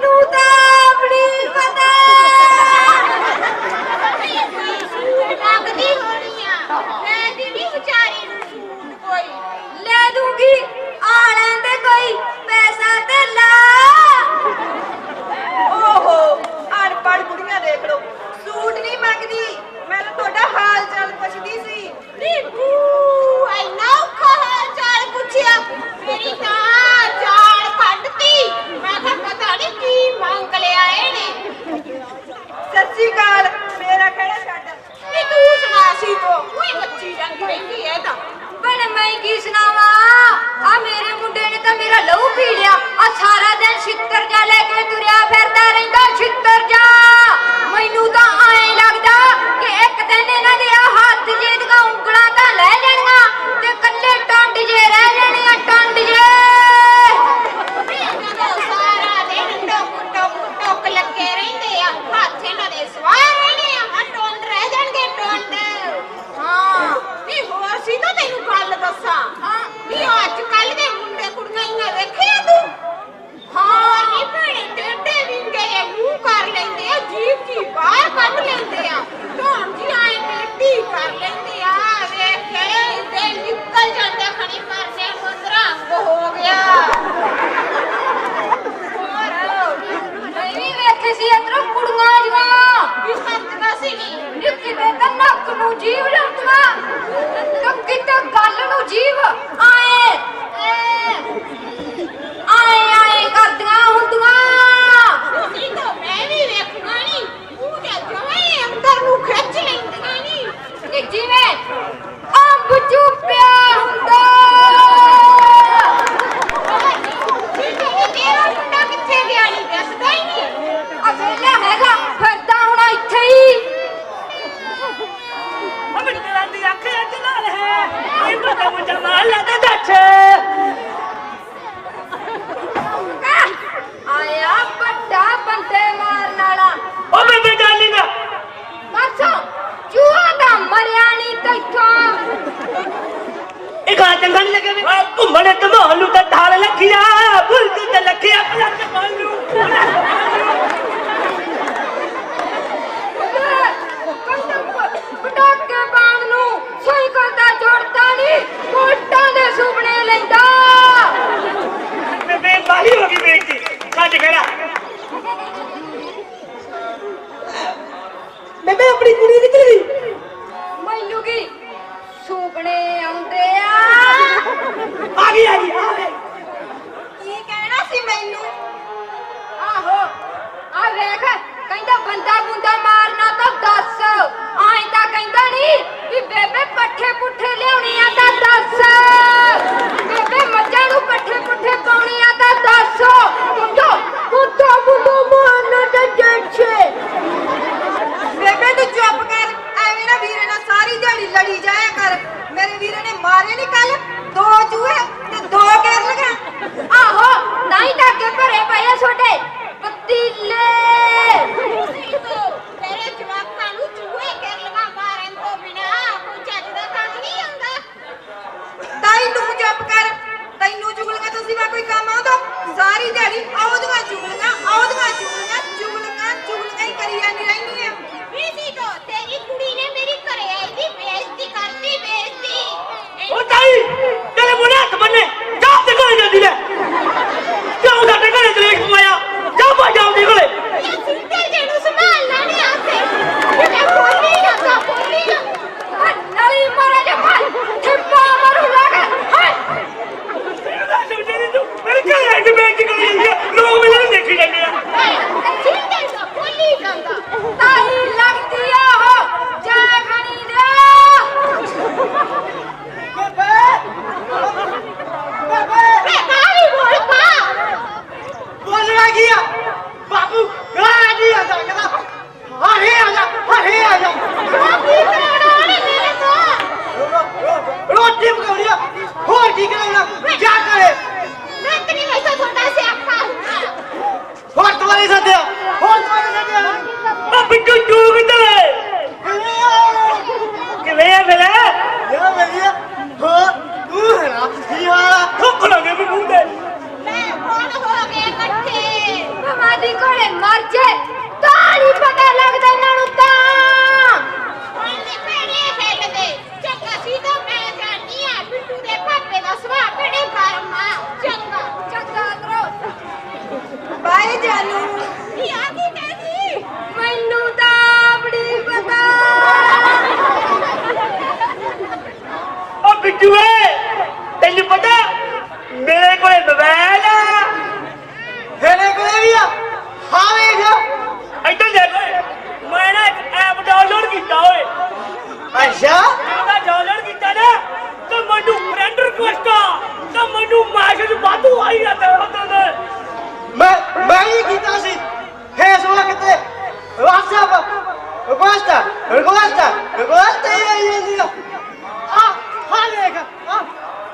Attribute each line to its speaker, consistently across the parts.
Speaker 1: absoluta ਕਿਤੇ ਤਾਂ ਨੱਕ ਨੂੰ ਜੀਵ ਲਾਉਂਦੀਆਂ ਤਾਂ ਗੱਲ ਨੂੰ ਜੀਵ। ਆਏ ਆਏ ਕਰਦੀਆਂ ਹੁੰਦੀਆਂ
Speaker 2: ਤੁਸੀਂ ਤਾਂ ਮੈਂ ਵੀ ਵੇਖਣਾ ਨਹੀਂ ਉਹ ਤਾਂ ਜਵੇਂ ਅੰਦਰ ਨੂੰ ਖਿੱਚ ਲੈਂਦੀਆਂ ਨਹੀਂ
Speaker 1: ਕਿ ਜਿਵੇਂ ਅੰਬ ਚੁੱਪਿਆ ਹੁੰਦਾ
Speaker 2: ਠੀਕ ਹੈ ਤੇਰਾ ਮੁੰਡਾ ਕਿੱਥੇ ਗਿਆ ਨਹੀਂ ਦੱਸਦਾ ਹੀ ਨਹੀਂ
Speaker 1: ਅਵੇਲਾ ਹੈਗਾ ਫਿਰਦਾ ਹੁਣ ਇੱਥੇ ਹੀ
Speaker 3: ਅਬੇ ਤੇਰਾ ਦੀ ਅੱਖ ਅੱਜ ਨਾਲ ਹੈ ਇਹ ਪਤਾ ਮੁੰਡਾ ਮਾਰ ਲੱਗਾ ਦੱਛ
Speaker 1: ਆਹ, ਆਇਆ ਵੱਡਾ ਬੰਦੇ ਮਾਰਨ ਵਾਲਾ
Speaker 3: ਓ ਬੇਬੇ ਡਾਰਲਿੰਗ
Speaker 1: ਪਰਸੋਂ ਚੂਹਾ ਤਾਂ ਮਰਿਆ ਨਹੀਂ ਤੈਥੋਂ
Speaker 3: ਇਹ ਗਾ ਚੰਗਾ ਨਹੀਂ ਲੱਗੇ ਵੇ ਆ ਘੁੰਮਣ ਤੇ ਮਾਲੂ ਤਾਂ ਢਾਲ ਲੱਖਿਆ ਭੁੱਲ ਤੂੰ ਤੇ ਲੱਖਿਆ ਪਲੱਕ ਮਾਲੂ
Speaker 1: ਪਟਾਕੇ ਬਾਣ ਨੂੰ ਸਾਈਕਲ ਦਾ ਜੋੜਦਾ ਨਹੀਂ ਕੋਟਾਂ ਦੇ ਸੁਪਨੇ ਲੈਂਦਾ
Speaker 3: ਬੇਬੇ ਬਾਲੀ ਹੋ ਗਈ ਬੇਟੀ ਕੱਜ ਖੜਾ ਬੇਬੇ ਆਪਣੀ ਕੁੜੀ ਕਿੱਥੇ ਗਈ?
Speaker 1: ਮੈਨੂੰ ਕੀ? ਸੁਪਨੇ ਆਉਂਦੇ ਆ।
Speaker 3: ਆ ਗਈ ਆ ਗਈ ਆ ਗਈ।
Speaker 2: ਕੀ ਕਹਿਣਾ ਸੀ ਮੈਨੂੰ?
Speaker 1: ਆਹੋ ਆ ਵੇਖ ਕਹਿੰਦਾ ਬੰਦਾ ਬੁੰਦਾ ਮਾਰਨਾ ਤਾਂ ਦੱਸ। ਆਏ ਤਾਂ ਕਹਿੰਦਾ ਨਹੀਂ ਵੀ ਬੇਬੇ ਪੱਠੇ ਪੁੱਠੇ ਲਿਆਉਣੀ ਆ ਤਾਂ ਦੱਸ। ਬੇਬੇ ਮੱਝਾਂ ਨੂੰ ਪੱਠੇ ਪੁੱਠੇ ਪਾਉਣੀ ਤੋਂ
Speaker 2: ਸਿਵਾ ਕੋਈ ਕੰਮ ਆਉਂਦਾ ਸਾਰੀ ਦਿਹਾੜੀ ਆਉਦੀਆਂ ਚੁਗਲੀਆਂ ਆਉਦੀਆਂ ਚੁਗਲੀਆਂ ਚੁਗਲੀਆਂ ਚੁਗਲੀਆਂ ਹੀ ਕਰੀ ਜਾਂਦੀ ਰਹਿੰਦੀ ਆ। ਬੀਸੀ ਤੋਂ ਤੇਰੀ ਕੁੜੀ ਨੇ ਮੇਰੀ ਘਰੇ ਆਈ ਦੀ ਬੇਇੱਜ਼ਤੀ ਕਰਤੀ ਬੇਇੱਜ਼ਤੀ।
Speaker 3: ਓ ਤਾਈ ਤੇਰੇ ਮੂੰਹ ਹੱਥ ਬੰਨੇ ਜਾ ਤੇ ਕੋਲੇ ਜਾਂਦੀ ਲੈ ਕਿਉਂ ਸਾਡੇ ਘਰੇ ਤਲੇਖ ਪਵਾਇਆ? ਜਾ ਭੱਜ ਜਾ ਉਹਦੇ ਕੋਲੇ।
Speaker 2: ਸਿੰਦਰ ਜਿਹਨੂੰ ਸੰਭਾਲਣਾ ਨਹੀਂ ਆਉਂਦੇ ਇਹ ਬੋਲੀ ਜਾਂਦਾ ਬੋਲੀ ਜਾਂਦਾ।
Speaker 1: ਨਲੀ ਮਾਰੇ ਜੇ ਭਾਈ ਠੱਪਾ ਮਾਰੂ ਲਾਗਾ ਹਾਏ
Speaker 3: ਤੈਨੂੰ ਦੱਸ ਸਮਝੇ ਨੀ ਤੂੰ ਮੇਰੇ ਘਰੇ ਆਈ ਤੇ ਬੇਇੱਜ਼ਤੀ ਕਰੀ ਜਾਂਦੀ ਆ ਲੋਕ ਮੈਨੂੰ ਦੇਖੀ ਜਾਂਦੇ ਆ
Speaker 2: ਸਿੰਦਰ ਦਾ ਬੋਲੀ ਜਾਂਦਾ
Speaker 1: ਤਾਈ ਲੱਗਦੀ ਆ ਉਹ ਜਾ ਖਣੀ ਦੇ
Speaker 2: ਵੇ ਕਾਹੀ ਬੋਲ ਪਾ
Speaker 4: ਬੋਲਣਾ ਕੀ ਆ ਬਾਬੂ ਗਾਣਾ ਨਹੀਂ ਆ ਸਕਦਾ ਹਰੇ ਆ ਜਾ ਹਰੇ ਆ ਜਾ
Speaker 2: ਕੀ ਕਰਾਉਣਾ ਉਹਨੇ ਮੇਰੇ ਤੋਂ
Speaker 4: ਰੋਟੀ ਪਕਾਉਣੀ ਆ ਹੋਰ ਕੀ ਕਰੇਗਾ ਜਾ ਕਰੇ
Speaker 2: ਮੈਂ ਤੇ ਨਹੀਂ ਵੈਸਾ ਤੁਹਾਡਾ ਸਿਆਪਾ
Speaker 4: ਹੋਰ ਤੁਹਾਡੇ ਸੱਦਿਆ ਹੋਰ ਤੁਹਾਡੇ ਸੱਦਿਆ
Speaker 3: ਓ ਬਿੱਟੂ ਤੂੰ ਕਿੱਧਰ ਹੈ ਕਿਵੇਂ ਆ ਮੇਰਾ
Speaker 4: ਯਾ ਵਧੀਆ ਹੋ ਤੂੰ ਹਰਾ ਕੀ ਹਾਲ
Speaker 3: ਥੁੱਕ ਲਾਂਗੇ ਵੀ ਮੂੰਹ ਤੇ
Speaker 2: ਮੈਂ ਕੌਣ ਹੋ ਗਏ ਇਕੱਠੇ
Speaker 1: ਮਾਦੀ ਕੋਲੇ ਮਰ ਜੇ ਤਾਂ ਨਹੀਂ ਪਤਾ ਲੱਗਦਾ ਇਹਨਾਂ ਨੂੰ ਤਾਂ
Speaker 2: ਉਹਨੇ ਭੈਣੇ ਖੇਡਦੇ ਚੰਗਾ ਸੀ ਤਾਂ ਮੈਂ ਜਾਣੀ ਆ ਬਿੱਟੂ ਦੇ ਪਾਪੇ ਦਾ ਸੁਭਾਅ ਬੜੇ ਗਰਮ ਆ ਚੰਗਾ
Speaker 1: ਚੰਗਾ ਕਰੋ
Speaker 2: ਬਾਈ ਜਾਨੂ ਕੀ ਆ ਕੀ ਕਹਿੰਦੀ
Speaker 1: ਮੈਨੂੰ ਤਾਂ ਬੜੀ ਪਤਾ
Speaker 3: ਓ ਬਿੱਟੂ ਏ ਤੈਨੂੰ ਪਤਾ ਮੇਰੇ ਕੋਲੇ ਮੋਬਾਈਲ ਆ
Speaker 4: ਤੇਰੇ ਕੋਲੇ ਵੀ ਆ ਹਾਂ ਵੇਖ
Speaker 3: ਇੱਧਰ ਦੇਖ ਓਏ ਮੈਂ ਨਾ ਇੱਕ ਐਪ ਡਾਊਨਲੋਡ ਕੀਤਾ ਓਏ
Speaker 4: ਅੱਛਾ
Speaker 3: ਉਹਦਾ ਡਾਊਨਲੋਡ ਕੀਤਾ ਨਾ ਤੇ ਮੈਨੂੰ ਫਰੈਂਡ ਰਿਕੁਐਸਟ ਆ ਤੇ ਮੈਨੂੰ ਮੈਸੇਜ ਵਾਧੂ ਆਈ ਜਾਂਦੇ ਉਹਦੇ ਦੇ
Speaker 4: ਮੈਂ ਮੈਂ ਹੀ ਕੀਤਾ ਸੀ ਫੇਸਬੁੱਕ ਤੇ WhatsApp ਰਿਕਵੈਸਟ ਰਿਕਵੈਸਟ ਰਿਕਵੈਸਟ ਹੀ ਆਈ ਜਾਂਦੀ ਆ ਆ ਹਾਂ ਵੇਖ ਆ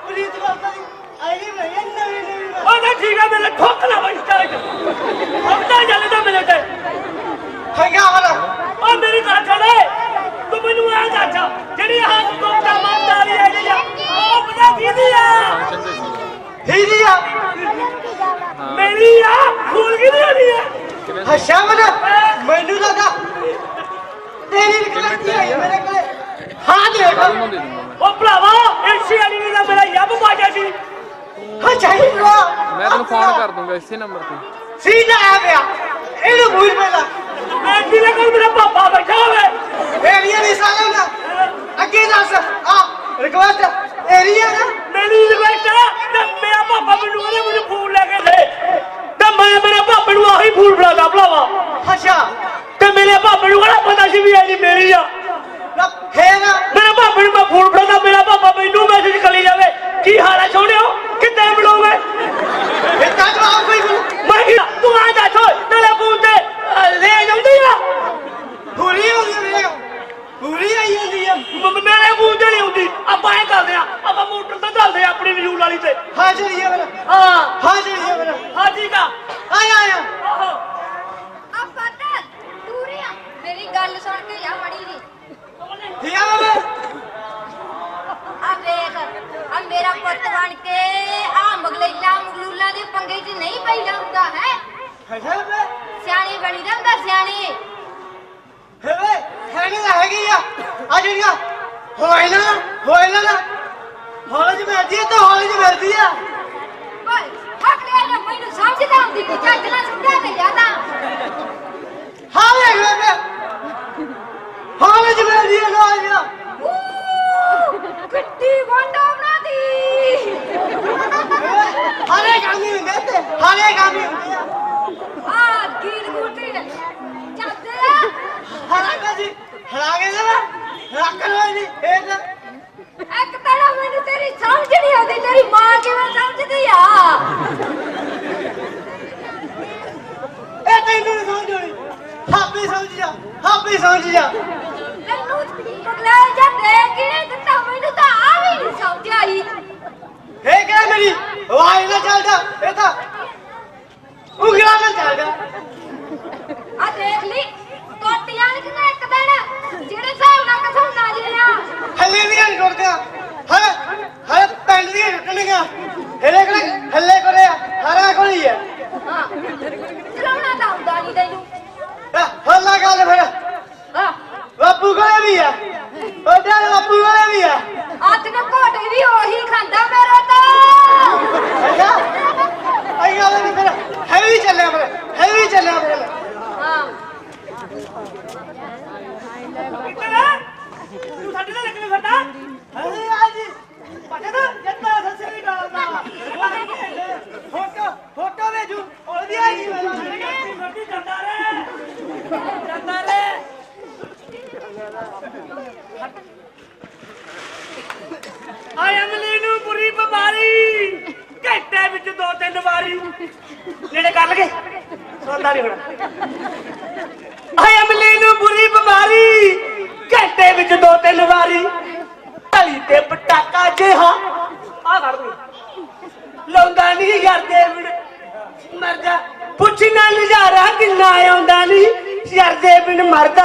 Speaker 4: ਪ੍ਰੀਤ ਕਰਤਾ ਦੀ ਆਈਡੀ ਮੈਂ ਨਵੀਂ ਨਵੀਂ ਮੈਂ
Speaker 3: ਉਹ ਤਾਂ ਠੀਕ ਆ ਮੇਰੇ ਠੋਕ ਲਾ ਬਈ ਸਟਾਰਟ ਹਫਤਾ ਚੱਲਦਾ ਮੇਰੇ ਤੇ
Speaker 4: ਹੈਗਾ ਵਾਲਾ
Speaker 3: ਉਹ ਮੇਰੀ ਗੱਲ ਛੱਡੇ ਤੂੰ ਮੈਨੂੰ ਆ ਦੱਸ ਜਿਹੜੀ ਆਹ ਕੋਮ ਦਾ ਮੰਦਾਰੀ ਹੈ ਜਿਹੜੀ ਉਹ ਬਣਾ ਕਿਹਦੀ ਲੈਂਦੇ
Speaker 4: ਸੀ। ਹੀਰੀ ਆ।
Speaker 3: ਮੇਰੀ ਆ। ਖੂਨ ਕਿਹਦੀ ਹੋਣੀ ਆ।
Speaker 4: ਹਸ਼ਾ ਮਨਾ। ਮੈਨੂੰ ਲੱਗਾ ਤੇਰੀ ਨਿਕਲਦੀ ਆਈ ਮੇਰੇ ਕੋਲੇ। ਹਾਂ ਦੇਖ।
Speaker 3: ਉਹ ਭਰਾਵਾ ਇਸੇ ਵਾਲੀ ਨੇ ਮੇਰਾ ਯੱਬ ਪਾਜਾ ਸੀ।
Speaker 4: ਹਾਂ ਚਾਹੀ ਭਰਾ।
Speaker 5: ਮੈਂ ਤੈਨੂੰ ਫੋਨ ਕਰ ਦੂੰਗਾ ਇਸੇ ਨੰਬਰ ਤੇ।
Speaker 4: ਸੀਧਾ ਆ ਗਿਆ। ਇਹਨੂੰ ਭੁੱਲ ਮੇਲਾ
Speaker 3: ਮੈਂ ਕਿਲੇ ਕੋਲ ਮੇਰਾ ਪਾਪਾ ਬੈਠਾ ਹੋਵੇ।
Speaker 4: ਇਹ ਵੀ ਨਹੀਂ ਸਾਲਾ ਨਾ। ਅੱਗੇ ਦੱਸ। ਆ ਰਿਕਵੈਸਟ ਏਰੀਆ ਨਾ। ਪੂਰੀ ਆਈ ਜਾਂਦੀ ਆ।
Speaker 3: ਮ- ਮੇਰੇ ਫੋਨ ਤੇ ਨਹੀਂ ਹੁੰਦੀ। ਆਪਾਂ ਐ ਕਰਦੇ ਆ ਆਪਾਂ ਮੋਟਰ ਤੇ ਚੱਲਦੇ ਆ ਆਪਣੀ ਵਿਜੂਲ ਵਾਲੀ ਤੇ।
Speaker 4: ਹਾਂ ਚਲੀਏ ਮੇਰਾ
Speaker 3: ਹਾਂ।
Speaker 4: ਹਾਂ ਚਲੀਏ ਮੇਰਾ
Speaker 3: ਹਾਂ ਠੀਕ ਆ।
Speaker 4: ਆਇਆ ਆਇਆ
Speaker 3: ਆਹੋ।
Speaker 1: ਆ ਪਤਾ ਦੂਰੀਆਂ ਮੇਰੀ ਗੱਲ ਸੁਣ ਕੇ ਜਾ ਮੜੀ ਜੀ।
Speaker 4: ਠੀਕ ਆ ਬਾਬਾ।
Speaker 1: ਆ ਵੇਖ ਆ ਮੇਰਾ ਪੁੱਤ ਬਣ ਕੇ ਆ ਮਗਲੈਲਾ ਮਗਲੂਲਾ ਦੇ ਪੰਗੇ 'ਚ ਨਹੀਂ ਪੈਦਾ ਹੁੰਦਾ ਹੈ?
Speaker 4: ਅੱਛਾ ਬੇ
Speaker 1: ਸਿਆਣੀ ਬਣੀ ਦਾ ਹੁੰਦਾ ਸਿਆਣੀ
Speaker 4: ਹੇ। ਆ ਜਿਹੜੀਆਂ ਹੋਏ ਨਾ ਹੋਏ ਨਾ। ਹਾਲੇ ਚ ਮਿਲਦੀ ਆ ਤਾਂ ਹਾਲੇ ਚ ਮਿਲਦੀ ਆ।
Speaker 1: ਓਏ ਹੱਕ ਲਿਆ ਨਾ ਮੈਨੂੰ ਸਮਝਦਾ ਹੁੰਦੀ ਕਿ ਚੱਜ ਨਾਲ ਸਮਝਾ ਦੇ ਜਾਂਦਾ
Speaker 4: ਹਾਲੇ ਵੇ ਹਾਲੇ ਚ ਮਿਲਦੀ ਆ ਨਾ ਆ।
Speaker 1: ਕਿੱਡੀ ਵੰਡਾ ਬਣਾਦੀ
Speaker 4: ਹਾਲੇ ਕੰਮ ਨਹੀਂ ਹੁੰਦੇ ਤੇ ਹਾਲੇ ਕੰਮ ਨਹੀਂ ਹੁੰਦੇ ਆ।
Speaker 1: ਗੀਰ ਗੁੱਟੀ ਨੇ। ਚੱਲਦੇ ਆ।
Speaker 4: ਹਾਲੇ ਕਾਜੀ ਹਲਾਗੇ ਨਾ ਰੱਖ ਲੋ ਨਹੀਂ ਇਹ ਤਾਂ
Speaker 1: ਇੱਕ ਤੜਾ ਮੈਨੂੰ ਤੇਰੀ ਸਮਝ ਨਹੀਂ ਆਉਂਦੀ ਤੇਰੀ ਮਾਂ ਕਿਵੇਂ ਸਮਝਦੀ ਆ
Speaker 4: ਇਹ ਤੈਨੂੰ ਨਹੀਂ ਸਮਝ ਆਉਣੀ ਹਾਪੀ ਸਮਝ ਜਾ ਹਾਪੀ ਸਮਝ ਜਾ
Speaker 1: ਤੈਨੂੰ ਪਗਲਾ ਜਾਂ ਦੇ ਕਿਨੇ ਦਿੱਤਾ ਮੈਨੂੰ ਤਾਂ ਆ ਵੀ ਨਹੀਂ ਸਮਝ ਆਈ
Speaker 4: ਇਹ ਕਿਹੜਾ ਮੇਰੀ ਵਾਈ ਨਾ ਚੱਲਦਾ ਇਹ ਤਾਂ ਉਂਗਲਾਂ ਨਾਲ ਚੱਲਦਾ
Speaker 1: ਆ ਦੇਖ ਲਈ ਕੋਟੀਆਂ ਨਿਕਲੇ ਇੱਕ ਦਿਨ ਜਿਹੜੇ ਹਿਸਾਬ ਨਾਲ ਕਸਾਉਣਾ ਜਿਆ
Speaker 4: ਹੱਲੇ ਦੀਆਂ ਨਹੀਂ ਟੁੱਟਦੀਆਂ ਹਾਂ ਹਾਂ ਪੈਂਡ ਦੀਆਂ ਟੁੱਟਣਗੀਆਂ ਹਲੇ ਕੋਲੇ ਹੱਲੇ ਕੋਲੇ ਹਰਾ ਕੋਲੀ ਹੈ
Speaker 1: ਹਾਂ ਚਲਾਉਣਾ ਤਾਂ ਆਉਂਦਾ ਨਹੀਂ ਤੈਨੂੰ
Speaker 4: ਹੱਲਾ ਗੱਲ ਫਿਰ
Speaker 1: ਹਾਂ
Speaker 4: ਬਾਪੂ ਕੋਲੇ ਵੀ ਆ ਉਹਦੇ ਬਾਪੂ ਕੋਲੇ ਵੀ ਆ
Speaker 1: ਹੱਥ ਨੂੰ ਘੋਟੇ ਵੀ ਉਹੀ ਖਾਂਦਾ ਮੇਰਾ ਤਾਂ
Speaker 4: ਅੱਛਾ ਆਈ ਗੱਲ ਨਹੀਂ ਫਿਰ ਹੈਵੀ ਚੱਲਿਆ ਫਿਰ ਹੈਵੀ ਚੱਲਿਆ ਫਿਰ
Speaker 1: ਹਾਂ
Speaker 3: ਕਿੱਧਰ ਤੂੰ ਸਾਡੇ ਨਾਲ ਲੱਗਣੇ ਫਿਰਦਾ
Speaker 4: ਹਲੇ ਆ ਜੀ ਪਟਦਾ ਜੱਤਾ ਸੱਸਰੀ ਗਾਲਦਾ ਫੋਟੋ ਫੋਟੋ ਵੇਜੂ ਉਹਦੀ ਆ ਗਈ ਮੇਰਾ
Speaker 3: ਗੱਡੀ ਜਾਂਦਾ ਰੇ ਜਾਂਦਾ ਰੇ ਆਈ ਅਮਲੀ ਨੂੰ ਬੁਰੀ ਬਿਮਾਰੀ ਘੰਟੇ ਵਿੱਚ ਦੋ ਤਿੰਨ ਵਾਰੀ ਨੇੜੇ ਕਰ ਲਗੇ ਸੁਣਦਾ ਨਹੀਂ ਨੂੰ ਬੁਰੀ ਬਿਮਾਰੀ, ਘੰਟੇ ਵਿੱਚ ਦੋ ਤਿੰਨ ਵਾਰੀ। ਢਲੀ ਤੇ ਪਟਾਕਾ ਜਿਹਾ। ਆ ਕੱਢ ਦੂੰ ਲਾਉਂਦਾ ਨਹੀਂ ਕਰਦੇ ਬਿਨ ਮਰ ਪੁੱਛ ਨਾ ਨਜ਼ਾਰਾ ਕਿੰਨਾ ਆਉਂਦਾ ਨਹੀਂ ਯਰਦੇ ਬਿਨ ਮਰਦਾ।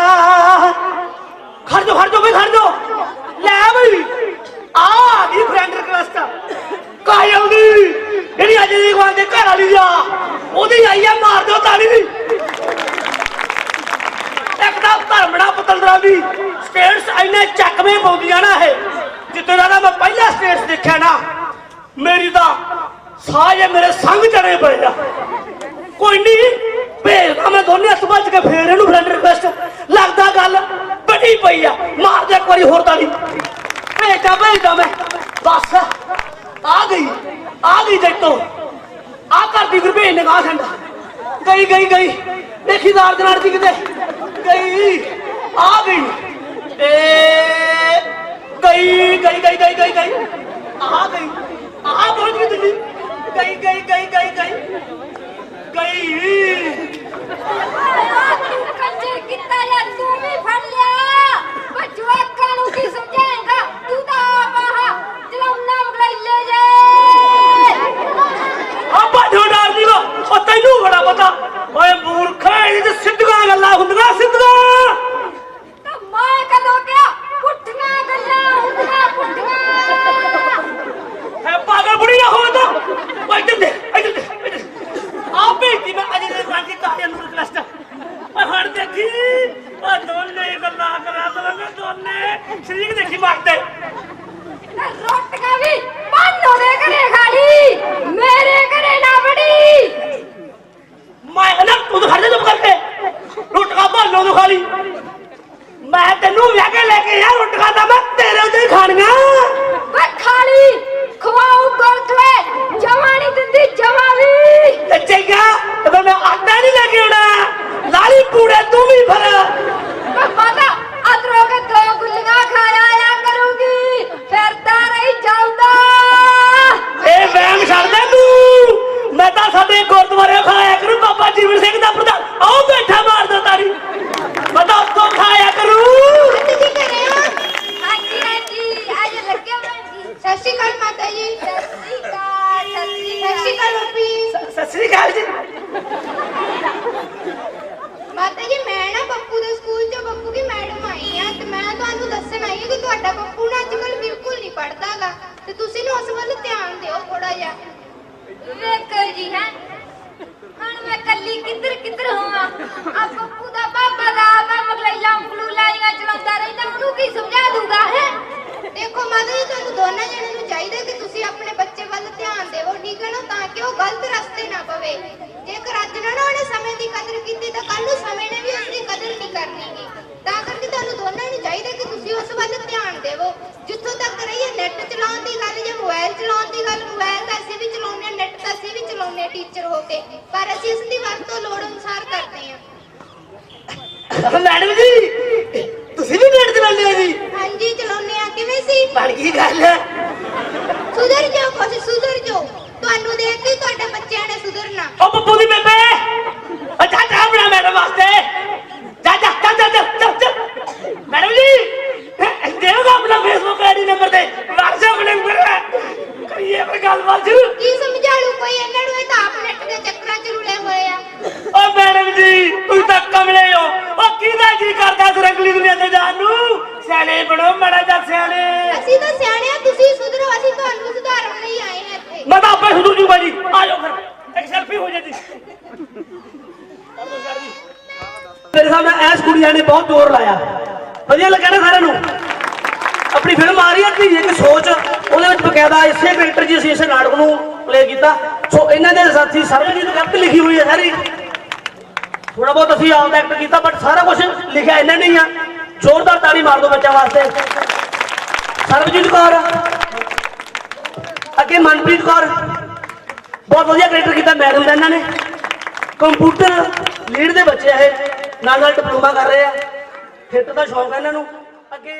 Speaker 3: ਖੜ ਜਾ ਖੜ ਜਾ ਬਈ, ਖੜ ਜਾ। ਲੈ ਬਈ। ਆ ਆ ਗਈ ਫਰੈਂਡ ਰਿਕਵੈਸਟ ਕਾਹ ਜਿਹੜੀ ਅੱਜ ਦੀ ਗਵਾਂ ਦੇ ਘਰ ਵਾਲੀ ਆ। ਉਹਦੀ ਆਈ ਆ, ਮਾਰ ਦਿਓ ਤਾਲੀ ਦੀ ਇੱਕ ਤਾਂ ਧਰਮੜਾ ਪਤੰਦਰਾ ਦੀ ਸਟੇਟਸ ਐਨੇ ਚੱਕਵੇਂ ਪਾਉਂਦੀਆਂ ਨਾ ਇਹ ਜਿੱਤੇ ਦਾ ਮੈਂ ਪਹਿਲਾ ਸਟੇਟਸ ਦੇਖਿਆ ਨਾ, ਮੇਰੀ ਤਾਂ ਸਾਹ ਜੇ ਮੇਰੇ ਸੰਗ ਚੜੇ ਪਏ ਆ। ਕੋਈ ਨਹੀਂ ਭੇਜਦਾ ਮੈਂ ਦੋਨੇ ਹੱਥ ਵੱਜ ਕੇ ਫੇਰ ਇਹਨੂੰ ਫਰੈਂਡ ਰਿਕਵੈਸਟ ਲੱਗਦਾ ਗੱਲ ਬੜੀ ਪਈ ਆ, ਮਾਰ ਦੇ ਇੱਕ ਵਾਰੀ ਹੋਰ ਤਾਲੀ। ਭੇਜਦਾ ਭੇਜਦਾ ਮੈਂ। ਬਸ, ਆ ਗਈ ਆ ਗਈ ਜੱਟੋ ਆ ਕਰਦੀ ਗੁਰਭੇਜ ਨੇ ਗਾਹ ਸੰਡਾ ਗਈ ਗਈ ਗਈ। ਦੇਖੀਦਾਰ ਜਨਾਰ ਦੀ ਕਿਤੇ। ਗਈ। ਆ ਗਈ। ਏ ਗਈ ਗਈ ਗਈ ਗਈ ਗਈ ਗਈ। ਆ ਗਈ। ਆ ਪਹੁੰਚ ਗਈ ਦਿੱਲੀ। ਗਈ ਗਈ ਗਈ ਗਈ ਗਈ। ਗਈ।
Speaker 1: ਕੰਜਰ ਕੀਤਾ ਯਾਰ ਤੂੰ ਵੀ ਫੜ ਲਿਆ। ਬੱਚਵਾਕਾਂ ਨੂੰ ਕੀ ਸਮਝਾਏਗਾ? ਤੂੰ ਤਾਂ ਆਪ ਆਹ ਚਲਾਉਣਾ ਮਗਲੈਲੇ ਜੇ।
Speaker 3: ਆ ਬਾਢੋ ਡਾਲ ਦੀ ਉਹ ਤੈਨੂੰ ਬੜਾ ਪਤਾ। ਓਏ ਮੂਰਖਾ ਇਹ ਤੇ ਸਿੱਧੀਆਂ ਗੱਲਾਂ ਹੁੰਦੀਆਂ ਸਿੱਧੀਆਂ
Speaker 1: ਤਾਂ ਮੈਂ ਕਦੋਂ ਕਿਹਾ ਪੁੱਠੀਆਂ ਗੱਲਾਂ ਹੁੰਦੀਆਂ ਪੁੱਠੀਆਂ
Speaker 3: ਹੈ ਪਾਗਲ ਬੁੜੀ ਨਾ ਹੋਵੇ ਤਾਂ ਓਏ ਇੱਧਰ ਦੇ ਇੱਧਰ ਦੇ ਇੱਧਰ ਦੇ। ਆ ਭੇਜੀ ਮੈਂ ਅਜੇ ਦੇ ਰਾਂਗੀ ਕਾਹੇ ਨੂੰ ਰਿਕਵੈਸਟ ਓਏ ਹਣ ਦੇਖੀ ਓ ਦੋਨੇ ਗੱਲਾਂ ਕਰਾ ਦਵਾਂਗੇ ਦੋਨੇ ਸ਼ਰੀਕ ਦੇਖੀ ਮਾਰਦੇ
Speaker 1: ਤੇ ਰੋਟੀਆਂ ਵੀ ਮਾਨੋ ਦੇ ਘਰੇ ਖਾਲੀ ਮੇਰੇ ਘਰੇ ਨਾ ਬੜੀ
Speaker 3: ਮੈਂ ਨਾ ਤੂੰ ਤਾਂ ਖੜ ਜਾ ਚੁੱਪ ਕਰਕੇ ਰੋਟੀਆਂ ਤੁਹਾਨੂੰ ਨੂੰ ਖਾਲੀ ਮੈਂ ਤੈਨੂੰ ਵਿਆਹ ਕੇ ਲੈ ਕੇ ਯਾਰ ਰੋਟੀਆਂ ਤਾਂ ਮੈਂ ਤੇਰੇ ਉੱਤੇ ਹੀ ਖਾਣੀਆਂ
Speaker 1: ਵੇ ਖਾਲੀ ਖਵਾਉ ਗੋਲਤਵੇ ਜਮਾ ਨਹੀਂ ਦਿੰਦੀ ਜਮਾ ਵੀ
Speaker 3: ਤੇ ਚੰਗਾ ਤੇ ਮੈਂ ਆਟਾ ਨਹੀਂ ਲੈ ਕੇ ਆਉਣਾ ਲਾਲੀ ਪੂੜੇ ਤੂੰ ਵੀ ਭਰ
Speaker 1: ਵੇ ਮਾਤਾ ਅਦਰੋ ਕੇ ਦੋ ਗੁੱਲੀਆਂ ਖਾਇਆ ਆ ਕਰੂਗੀ ਫਿਰ ਤਾਂ ਰਹੀ ਜਾਉਂਦਾ
Speaker 3: ਇਹ ਵਹਿਮ ਛੱਡ ਦੇ ਤੂੰ ਮੈਂ ਤਾਂ ਸਾਡੇ ਗੁਰਦੁਆਰੇ ਖਾਇਆ ਕਰੂ ਬਾਬਾ ਜੀਵਨ ਸਿੰਘ ਦਾ ਪ੍ਰਧਾਨ ਆਓ ਬੈਠਾ ਮਾਰਦਾ ਤਾੜੀ ਮੈਂ ਤਾਂ ਉੱਥੋਂ ਖਾਇਆ ਕਰੂ
Speaker 6: ਕੀ ਕਰੇ ਹੋ
Speaker 1: ਹਾਂਜੀ ਹਾਂਜੀ ਅੱਜ ਲੱਗੇ ਮੈਂ ਜੀ
Speaker 6: ਸਤਿ ਸ਼੍ਰੀ ਅਕਾਲ ਮਾਤਾ ਜੀ
Speaker 1: ਸਤਿ ਸ਼੍ਰੀ ਅਕਾਲ ਸਤਿ ਸ਼੍ਰੀ
Speaker 6: ਸਤਿ ਸ਼੍ਰੀ ਅਕਾਲ ਬੱਪੀ
Speaker 3: ਸਤਿ ਸ੍ਰੀ ਅਕਾਲ ਜੀ
Speaker 6: ਮਾਤਾ ਜੀ ਮੈਂ ਨਾ ਬੱਪੂ ਦੇ ਸਕੂਲ 'ਚ ਬੱਪੂ ਦੀ ਮੈਡਮ ਆਈ ਆ ਤੇ ਮੈਂ ਤੁਹਾਨੂੰ ਦੱਸਣ ਆਈ ਹਾਂ ਕਿ ਤੁਹਾਡਾ ਬੱਪੂ ਨਾ ਅੱਜਕੱਲ ਬਿਲਕੁਲ ਨਹੀਂ ਪੜਦਾਗਾ ਤੇ ਤੁਸੀਂ ਨਾ ਉਸ ਵੱਲ ਧਿਆਨ ਦਿਓ ਥੋੜਾ ਜਿਹਾ
Speaker 1: ਵੇਖੋ ਜੀ ਹੈ। ਹੁਣ ਮੈਂ ਕੱਲੀ ਕਿੱਧਰ ਕਿੱਧਰ ਹੋਵਾਂ? ਆ ਬੱਪੂ ਦਾ ਬਾਬਾ ਦਾ ਮੈਂ ਮਗਲੈਲਾ ਉਂਗਲੂ ਲਾਈਆਂ ਚਲਾਉਂਦਾ ਰਹਿੰਦਾ, ਉਹਨੂੰ ਕੀ ਸਮਝਾ ਦੂੰਗਾ, ਹੈ?
Speaker 6: ਦੇਖੋ ਮਾਤਾ ਜੀ, ਤੁਹਾਨੂੰ ਦੋਨਾਂ ਜਣਿਆਂ ਨੂੰ ਚਾਹੀਦਾ ਕਿ ਤੁਸੀਂ ਆਪਣੇ ਬੱਚੇ ਵੱਲ ਧਿਆਨ ਦੇਵੋ ਠੀਕ ਤਾਂ ਕਿ ਉਹ ਗਲਤ ਰਸਤੇ ਨਾ ਪਵੇ। ਜੇਕਰ ਅੱਜ ਨਾ ਨਾ ਉਹਨੇ ਸਮੇਂ ਦੀ ਕਦਰ ਕੀਤੀ, ਤਾਂ ਕੱਲ ਨੂੰ ਸਮੇਂ ਨੇ ਵੀ ਉਸ ਦੀ ਕਦਰ ਨਹੀਂ ਕਰਨੀਗੀ ਤਾਂ ਕਰਕੇ ਤੁਹਾਨੂੰ ਦੋਨਾਂ ਨੂੰ ਚਾਹੀਦਾ ਕਿ ਤੁਸੀਂ ਉਸ ਵੱਲ ਧਿਆਨ ਦੇਵੋ। ਜਿੱਥੋਂ ਤੱਕ ਰਹੀ ਹੈ ਨੈਟ ਚਲਾਉਣ ਦੀ ਗੱਲ ਜਾਂ ਹਾਂ ਟੀਚਰ ਹੋ ਕੇ ਪਰ ਅਸੀਂ ਇਸ ਦੀ ਵਰਤੋਂ ਲੋੜ ਅਨੁਸਾਰ ਕਰਦੇ ਹਾਂ।
Speaker 3: ਮੈਡਮ ਜੀ ਤੁਸੀਂ ਵੀ ਨੇੜ ਚਲਾਉਂਦੇ ਹੋ ਜੀ?
Speaker 6: ਹਾਂਜੀ ਚਲਾਉਂਦੇ ਆ ਕਿਵੇਂ ਸੀ?
Speaker 3: ਬਣ ਗਈ ਗੱਲ।
Speaker 6: ਸੁਧਰ ਜਾਓ ਕੁਛ ਸੁਧਰ ਜਾਓ। ਤੁਹਾਨੂੰ ਦੇਖ ਕੇ ਤੁਹਾਡੇ ਬੱਚਿਆਂ ਨੇ ਸੁਧਰਨਾ।
Speaker 3: ਉਹ ਬੱਬੂ ਦੀ ਬੇਬੇ! ਅੱਛਾ ਚਾਹ ਬਣਾ ਮੈਡਮ ਵਾਸਤੇ। ਜਾ ਜਾ ਚੱਲ ਚੱਲ ਚੱਲ ਮੈਡਮ ਜੀ ਦੇਵਗਾ ਆਪਣਾ ਫੇਸਬੁੱਕ ਆਈਡੀ ਨੰਬਰ ਤੇ। WhatsApp ਨੰਬਰ ਕਰੀਏ ਪਰ ਗੱਲਬਾਤ।
Speaker 6: ਕੀ ਸਮਝਾਲੂ ਕੋਈ ਹੋਏ ਆ।
Speaker 3: ਓ ਮੈਡਮ ਜੀ ਤੁਸੀਂ ਤਾਂ ਕਮਲੇ ਹੋ। ਉਹ ਕਿਹਦਾ ਜੀ ਕਰਦਾ ਸਰੰਗਲੀ ਦੁਨੀਆ ਤੇ ਜਾਣ ਨੂੰ? ਸਿਆਣੇ ਬਣੋ ਮੜਾ ਜਾ ਸਿਆਣੇ।
Speaker 6: ਅਸੀਂ ਤਾਂ ਸਿਆਣੇ ਆ ਤੁਸੀਂ ਸੁਧਰੋ ਅਸੀਂ ਤੁਹਾਨੂੰ ਸੁਧਾਰਨ ਲਈ ਆਏ ਹਾਂ ਇੱਥੇ।
Speaker 3: ਮੈਂ ਤਾਂ ਆਪੇ ਸੁਧਰ ਜੂਗਾ ਜੀ। ਆ ਜਾਓ ਫਿਰ ਇੱਕ ਸੈਲਫੀ ਹੋ ਜਾਂਦੀ ਮੇਰੇ ਸਾਹਮਣੇ ਐਸ ਕੁੜੀਆਂ ਨੇ ਬਹੁਤ ਜ਼ੋਰ ਲਾਇਆ। ਵਧੀਆ ਲੱਗਿਆ ਨਾ ਸਾਰਿਆਂ ਨੂੰ। ਆਪਣੀ ਫਿਲਮ ਆ ਰਹੀ ਹੈ ਧੀ ਇੱਕ ਸੋਚ ਉਹਦੇ ਵਿੱਚ ਬਕਾਇਦਾ ਇਸੇ ਕੈਰੈਕਟਰ ਜੀ ਅਸੀਂ ਇਸੇ ਨਾਟਕ ਨੂੰ ਪਲੇ ਕੀਤਾ। ਸੋ ਇਹਨਾਂ ਦੇ ਸਾਥੀ ਸਰਵਜੀਤ ਗਲਤ ਲਿਖੀ ਹੋਈ ਹੈ ਸਾਰੀ। ਥੋੜਾ ਬਹੁਤ ਅਸੀਂ ਆਪਦਾ ਐਕਟ ਕੀਤਾ ਬਟ ਸਾਰਾ ਕੁਝ ਲਿਖਿਆ ਇਹਨਾਂ ਨੇ ਹੀ ਆ। ਜ਼ੋਰਦਾਰ ਤਾੜੀ ਮਾਰ ਦਿਓ ਬੱਚਿਆਂ ਵਾਸਤੇ। ਸਰਬਜੀਤ ਕੌਰ। ਅੱਗੇ ਮਨਪ੍ਰੀਤ ਕੌਰ। ਬਹੁਤ ਵਧੀਆ ਕੈਰੈਕਟਰ ਕੀਤਾ ਮੈਡਮ ਦਾ ਇਹਨਾਂ ਨੇ। ਕੰਪਿਊਟਰ ਲੀਡ ਦੇ ਬੱਚੇ ਆ ਇਹ। ਨਾਲ ਨਾਲ ਡਿਪਲੋਮਾ ਕਰ ਰਹੇ ਆ। ਥੀਏਟਰ ਦਾ ਸ਼ੌਂਕ ਹੈ ਇਹਨਾਂ ਨੂੰ। ਅੱਗੇ